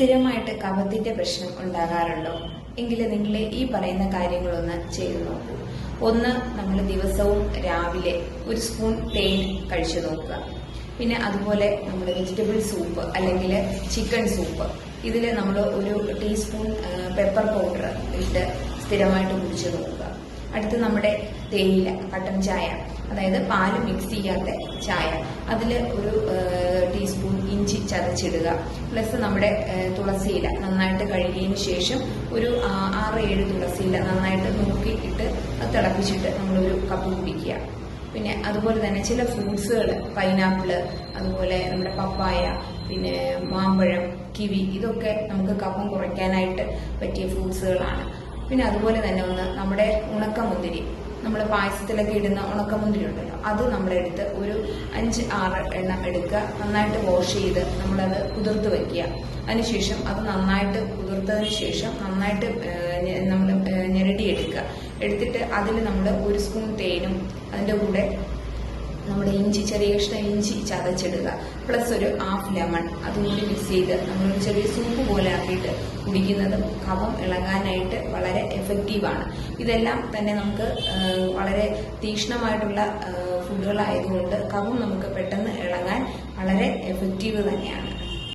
സ്ഥിരമായിട്ട് കഫത്തിന്റെ പ്രശ്നം ഉണ്ടാകാറുണ്ടോ എങ്കിൽ നിങ്ങൾ ഈ പറയുന്ന കാര്യങ്ങളൊന്ന് ചെയ്തു നോക്കൂ. ഒന്ന് നമ്മൾ ദിവസവും രാവിലെ ഒരു സ്പൂൺ തേൻ കഴിച്ചു നോക്കുക. പിന്നെ അതുപോലെ നമ്മൾ വെജിറ്റബിൾ സൂപ്പ് അല്ലെങ്കിൽ ചിക്കൻ സൂപ്പ് ഇതിൽ നമ്മൾ ഒരു ടീസ്പൂൺ പെപ്പർ പൗഡർ ഇട്ട് സ്ഥിരമായിട്ട് കുടിച്ചു നോക്കുക. അടുത്ത് നമ്മുടെ തേയില കട്ടൻ ചായ അതായത് പാൽ മിക്സ് ചെയ്യാത്ത ചായ. അതിൽ ഒരു ടീ ചതച്ചിടുക പ്ലസ് നമ്മുടെ തുളസിയില നന്നായിട്ട് കഴുകിയതിന് ശേഷം ഒരു ആറ് ഏഴ് തുളസിയില നന്നായിട്ട് നോക്കി ഇട്ട് അത് തിളപ്പിച്ചിട്ട് നമ്മളൊരു കപ്പ് കുടിക്കുക. പിന്നെ അതുപോലെ തന്നെ ചില ഫ്രൂട്ട്സുകൾ പൈനാപ്പിൾ അതുപോലെ നമ്മുടെ പപ്പായ പിന്നെ മാമ്പഴം കിവി ഇതൊക്കെ നമുക്ക് കഫം കുറയ്ക്കാനായിട്ട് പറ്റിയ ഫ്രൂട്ട്സുകളാണ്. പിന്നെ അതുപോലെ തന്നെ ഒന്ന് നമ്മൾ പായസത്തിലൊക്കെ ഇടുന്ന ഉണക്കമുന്തിരി ഉണ്ടല്ലോ അത് നമ്മളെടുത്ത് ഒരു അഞ്ച് ആറ് എണ്ണം എടുക്കുക. നന്നായിട്ട് വാഷ് ചെയ്ത് നമ്മളത് കുതിർത്ത് വയ്ക്കുക അതിനുശേഷം അത് നന്നായിട്ട് കുതിർത്തതിന് ശേഷം നന്നായിട്ട് നമ്മൾ ഞെരടിയെടുക്കുക. എടുത്തിട്ട് അതിൽ നമ്മൾ ഒരു സ്പൂൺ തേനും അതിന്റെ കൂടെ നമ്മുടെ ഇഞ്ചി ചെറിയ കഷ്ണം ഇഞ്ചി ചതച്ചിടുക. പ്ലസ് ഒരു ഹാഫ് ലെമൺ അതുകൂടി മിക്സ് ചെയ്ത് നമ്മൾ ചെറിയ സൂപ്പ് പോലെ ആക്കിയിട്ട് കുടിക്കുന്നതും കഫം ഇളകാനായിട്ട് വളരെ എഫക്റ്റീവാണ് ഇതെല്ലാം തന്നെ നമുക്ക് വളരെ തീക്ഷ്ണമായിട്ടുള്ള ഫുഡുകളായതുകൊണ്ട് കഫം നമുക്ക് പെട്ടെന്ന് ഇളകാൻ വളരെ എഫക്റ്റീവ് തന്നെയാണ്.